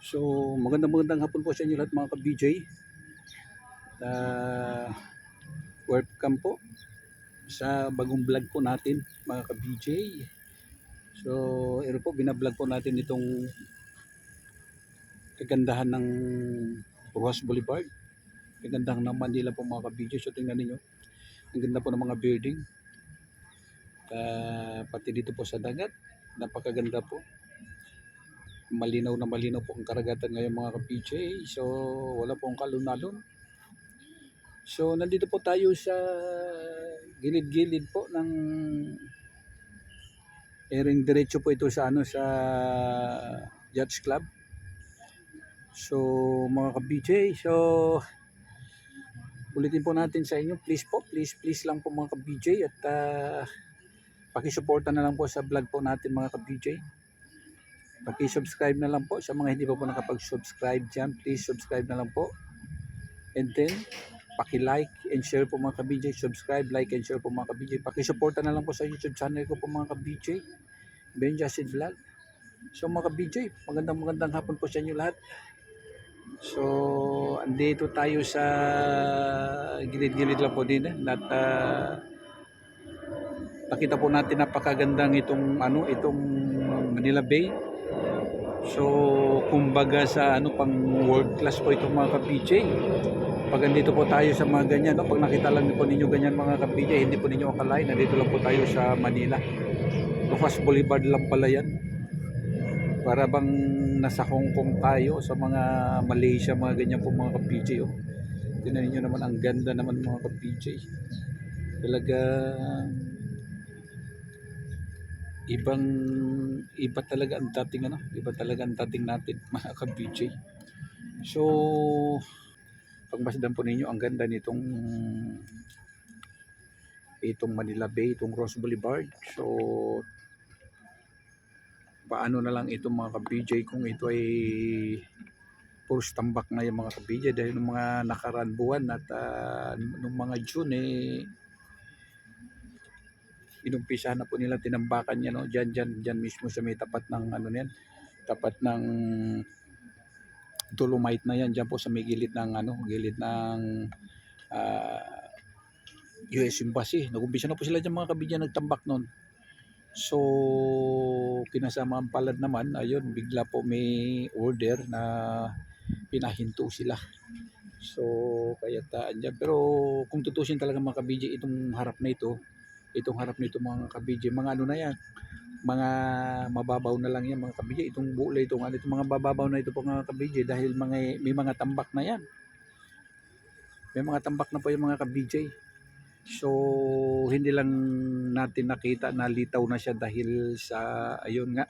So, magandang magandang hapon po sa inyo lahat mga ka-BJ. Uh, welcome po sa bagong vlog po natin mga ka-BJ. So, ito po, binablog po natin itong kagandahan ng Rojas Boulevard. Kagandahan ng Manila po mga ka-BJ. So, tingnan ninyo. Ang ganda po ng mga building. Uh, pati dito po sa dagat. Napakaganda po malinaw na malinaw po ang karagatan ngayon mga ka-PJ. So, wala pong kalunalon. So, nandito po tayo sa gilid-gilid po ng ering diretso po ito sa ano sa Yachts Club. So, mga ka-PJ, so ulitin po natin sa inyo, please po, please, please lang po mga ka-PJ at uh, pakisuporta na lang po sa vlog po natin mga ka-PJ. Paki-subscribe na lang po sa mga hindi pa po nakapag-subscribe dyan. Please subscribe na lang po. And then, paki-like and share po mga ka-BJ. Subscribe, like and share po mga ka-BJ. Paki-suporta na lang po sa YouTube channel ko po mga ka-BJ. Ben Jasid Vlog. So mga ka-BJ, magandang magandang hapon po sa inyo lahat. So, andito tayo sa gilid-gilid lang po din. Eh. At uh, nakita po natin napakagandang itong ano itong Manila Bay So, kumbaga sa ano pang world class po itong mga ka-PJ. Pag andito po tayo sa mga ganyan, no? pag nakita lang po ninyo ganyan mga ka-PJ, hindi po ninyo akalain, nandito lang po tayo sa Manila. Lucas Boulevard lang pala yan. Para bang nasa Hong Kong tayo, sa mga Malaysia, mga ganyan po mga ka-PJ. Oh. Tingnan niyo naman, ang ganda naman mga ka-PJ. Talaga ibang iba talaga ang dating ano iba talaga ang dating natin mga ka-BJ so pagmasdan po ninyo ang ganda nitong itong Manila Bay itong Ross Boulevard. So paano na lang itong mga ka-BJ kung ito ay puro tambak na yung mga ka-BJ dahil ng mga nakaraan buwan at uh, nung mga June eh inumpisa na po nila tinambakan niya no? Diyan diyan diyan mismo sa may tapat ng ano niyan tapat ng dolomite na yan diyan po sa may gilid ng ano gilid ng uh, US Embassy. Nagumpisa na po sila diyan mga kabidyan nagtambak noon. So kinasama ang palad naman ayun bigla po may order na pinahinto sila. So kaya taan dyan pero kung tutusin talaga mga kabidya itong harap na ito itong harap nito mga kabidye mga ano na yan mga mababaw na lang yan mga kabidye itong bulay itong ano itong mga bababaw na ito po mga kabidye dahil mga, may mga tambak na yan. May mga tambak na po yung mga kabidye so hindi lang natin nakita na litaw na siya dahil sa ayun nga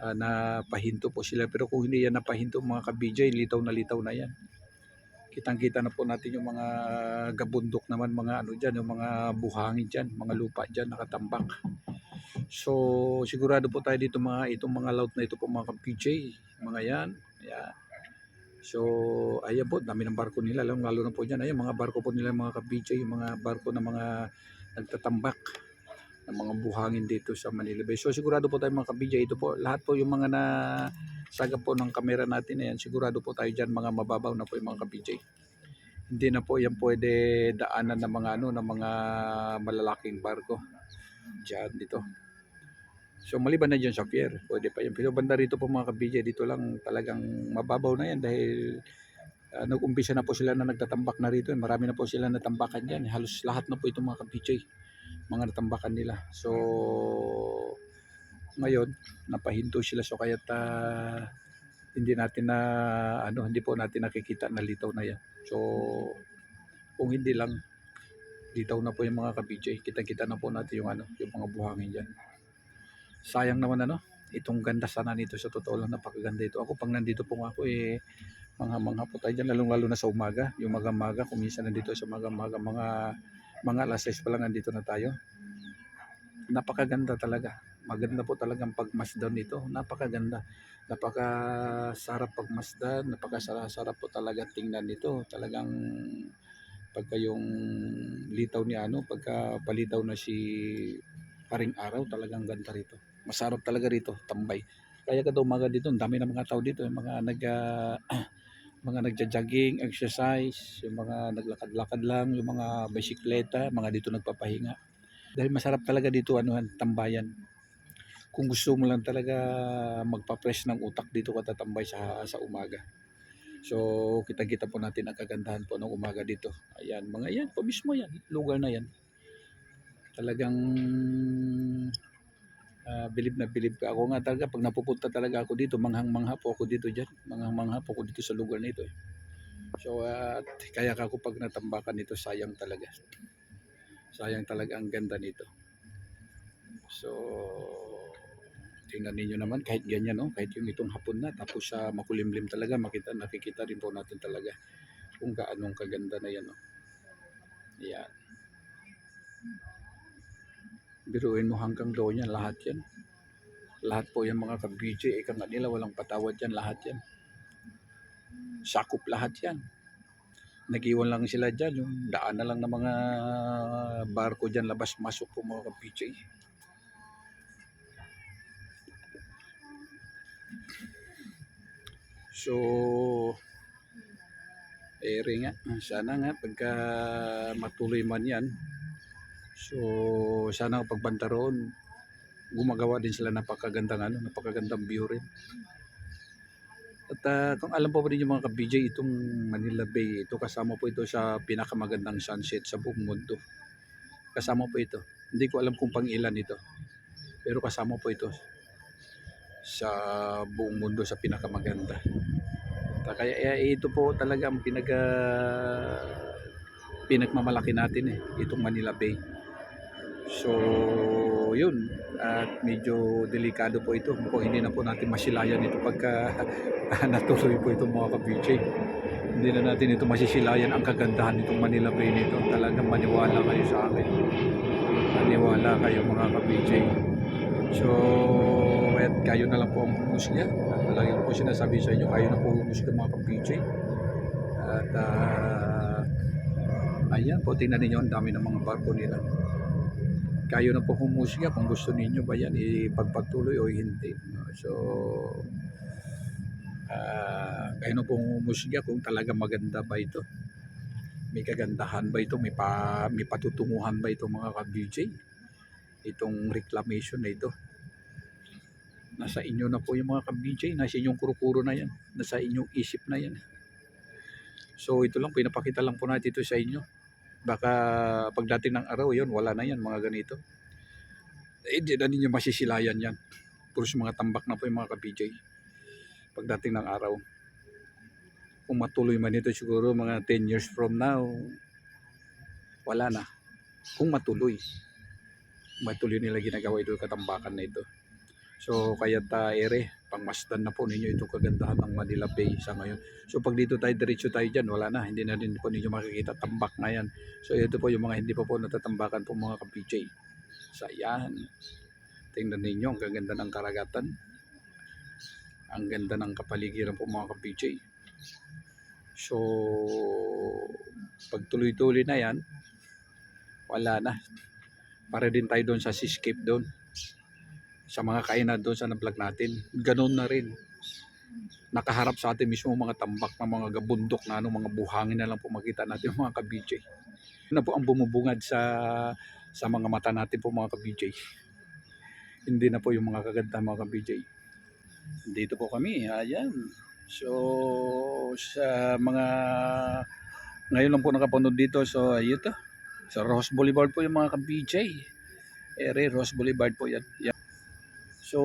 uh, napahinto po sila. Pero kung hindi yan napahinto mga kabidye litaw na litaw na yan kitang-kita na po natin yung mga gabundok naman, mga ano diyan, yung mga buhangin diyan, mga lupa diyan nakatambak. So, sigurado po tayo dito mga itong mga laut na ito po mga PJ, mga yan. Ayan. So, ayan po, dami ng barko nila, lalo, lalo na po diyan, ayan mga barko po nila mga ka-PJ, yung mga barko na mga nagtatambak ng mga buhangin dito sa Manila Bay. So sigurado po tayo mga kabidya, ito po, lahat po yung mga na sagap po ng kamera natin ayan, sigurado po tayo dyan mga mababaw na po yung mga kabidya. Hindi na po yan pwede daanan ng mga ano, ng mga malalaking barko. Diyan dito. So maliban na dyan sa pier, pwede pa yan. Pero banda rito po mga kabidya, dito lang talagang mababaw na yan dahil uh, nag-umpisa na po sila na nagtatambak na rito. Marami na po sila natambakan dyan. Halos lahat na po itong mga kabidya mga natambakan nila. So ngayon napahinto sila. So kaya uh, hindi natin na ano hindi po natin nakikita na litaw na yan. So kung hindi lang litaw na po yung mga ka-BJ, kita-kita na po natin yung ano, yung mga buhangin diyan. Sayang naman ano, itong ganda sana nito. Sa totoo lang napakaganda ito. Ako pang nandito po ako eh mga mga po tayo dyan, lalong lalo na sa umaga, yung maga-maga, kung minsan nandito sa maga-maga, mga mga alas 6 pa lang nandito na tayo. Napakaganda talaga maganda po talagang pagmasdan nito. Napakaganda. Napakasarap pagmasdan. Napakasarap po talaga tingnan nito. Talagang pagka yung litaw ni ano pagka palitaw na si paring araw talagang ganda rito. Masarap talaga rito tambay. Kaya kada umaga dito, ang dami ng mga tao dito, yung mga nag ah, mga nagja-jogging, exercise, yung mga naglakad-lakad lang, yung mga bisikleta, mga dito nagpapahinga. Dahil masarap talaga dito anuhan, tambayan. Kung gusto mo lang talaga magpa-fresh ng utak dito ka tatambay sa sa umaga. So, kita-kita po natin ang kagandahan po ng umaga dito. Ayan, mga yan po mismo yan, lugar na yan. Talagang ah, bilib na bilib ka. Ako nga talaga, pag napupunta talaga ako dito, manghang-mangha po ako dito dyan. Manghang-mangha po ako dito sa lugar na ito. Eh. So, at kaya ka ako pag natambakan nito, sayang talaga. Sayang talaga ang ganda nito. So, tingnan ninyo naman kahit ganyan no kahit yung itong hapon na tapos sa makulimlim talaga makita nakikita rin po natin talaga kung gaano kaganda na yan no yan. Biruin mo hanggang daw yan lahat yan. Lahat po yung mga ka-BJ ika nga nila walang patawad yan lahat yan. Sakop lahat yan. Nagiwan lang sila dyan yung daan na lang ng mga barko dyan labas masok po mga ka-BJ So, ere nga. Sana nga pagka matuloy man yan. So, sana pagbanta roon, gumagawa din sila napakagandang ano, napakagandang view rin. At ah, kung alam po ba ninyo mga ka-BJ, itong Manila Bay, ito kasama po ito sa pinakamagandang sunset sa buong mundo. Kasama po ito. Hindi ko alam kung pang ilan ito. Pero kasama po ito sa buong mundo sa pinakamaganda. Kaya eh, ito po talaga ang pinaga pinagmamalaki natin eh, itong Manila Bay. So, yun. At medyo delikado po ito. Mukhang hindi na po natin masilayan ito pagka natuloy po itong mga ka-BJ. Hindi na natin ito masisilayan ang kagandahan nitong Manila Bay nito. Talagang maniwala kayo sa akin. Maniwala kayo mga ka-BJ. So, at kayo na lang po ang humusga. At lagi ko po sinasabi sa inyo, kayo na po humusga mga ka-PJ. At ah, ayan po, tingnan ninyo ang dami ng mga barko nila. Kayo na po humusga kung gusto ninyo ba yan ipagpatuloy o hindi. So, ah, kayo na po humusga kung talaga maganda ba ito. May kagandahan ba ito? May, pa, may patutunguhan ba ito mga ka-BJ? Itong reclamation na ito nasa inyo na po yung mga ka-BJ, nasa inyong kurukuro na yan, nasa inyong isip na yan. So ito lang, pinapakita lang po natin ito sa inyo. Baka pagdating ng araw yon wala na yan, mga ganito. Eh, di na ninyo masisilayan yan. Puros mga tambak na po yung mga ka-BJ. Pagdating ng araw. Kung matuloy man ito siguro mga 10 years from now, wala na. Kung matuloy. Matuloy nila ginagawa ito katambakan na ito. So kaya ere, pangmasdan na po ninyo itong kagandahan ng Manila Bay sa ngayon. So pag dito tayo diretso tayo dyan, wala na, hindi na din po ninyo makikita tambak na yan. So ito po yung mga hindi pa po natatambakan po mga ka-PJ. So ayan, tingnan ninyo ang gaganda ng karagatan. Ang ganda ng kapaligiran po mga ka-PJ. So pag tuloy-tuloy na yan, wala na. Para din tayo doon sa seascape doon sa mga kainan doon sa na-vlog natin. Ganun na rin. Nakaharap sa atin mismo mga tambak na mga gabundok na ano, mga buhangin na lang po makita natin mga ka-BJ. Yun na po ang bumubungad sa sa mga mata natin po mga ka-BJ. Hindi na po yung mga kaganda mga ka-BJ. Dito po kami, ayan. So, sa mga ngayon lang po nakapanood dito, so ayun to. Sa Ross Boulevard po yung mga ka-BJ. Ere, Ross Boulevard po yan. yan. So,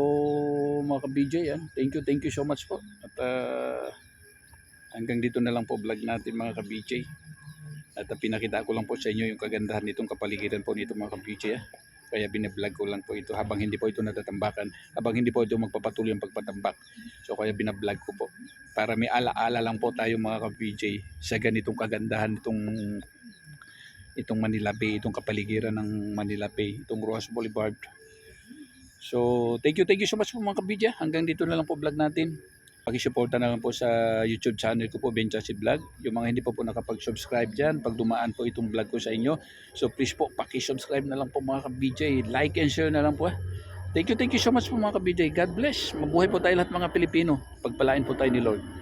mga ka-BJ, yan. Thank you, thank you so much po. At ah, hanggang dito na lang po vlog natin mga ka-BJ. At ah, pinakita ko lang po sa inyo yung kagandahan nitong kapaligiran po nito mga ka-BJ. ah. Kaya binablog ko lang po ito habang hindi po ito natatambakan. Habang hindi po ito magpapatuloy ang pagpatambak. So kaya binablog ko po. Para may ala-ala lang po tayo mga ka-BJ sa ganitong kagandahan itong itong Manila Bay, itong kapaligiran ng Manila Bay, itong Rojas Boulevard. So, thank you, thank you so much po mga kabidya. Hanggang dito na lang po vlog natin. Pakisuporta na lang po sa YouTube channel ko po, Benchasi Vlog. Yung mga hindi pa po nakapag-subscribe dyan, pag dumaan po itong vlog ko sa inyo. So, please po, pakisubscribe na lang po mga kabidya. Like and share na lang po. ah. Thank you, thank you so much po mga kabijay. God bless. Mabuhay po tayo lahat mga Pilipino. Pagpalain po tayo ni Lord.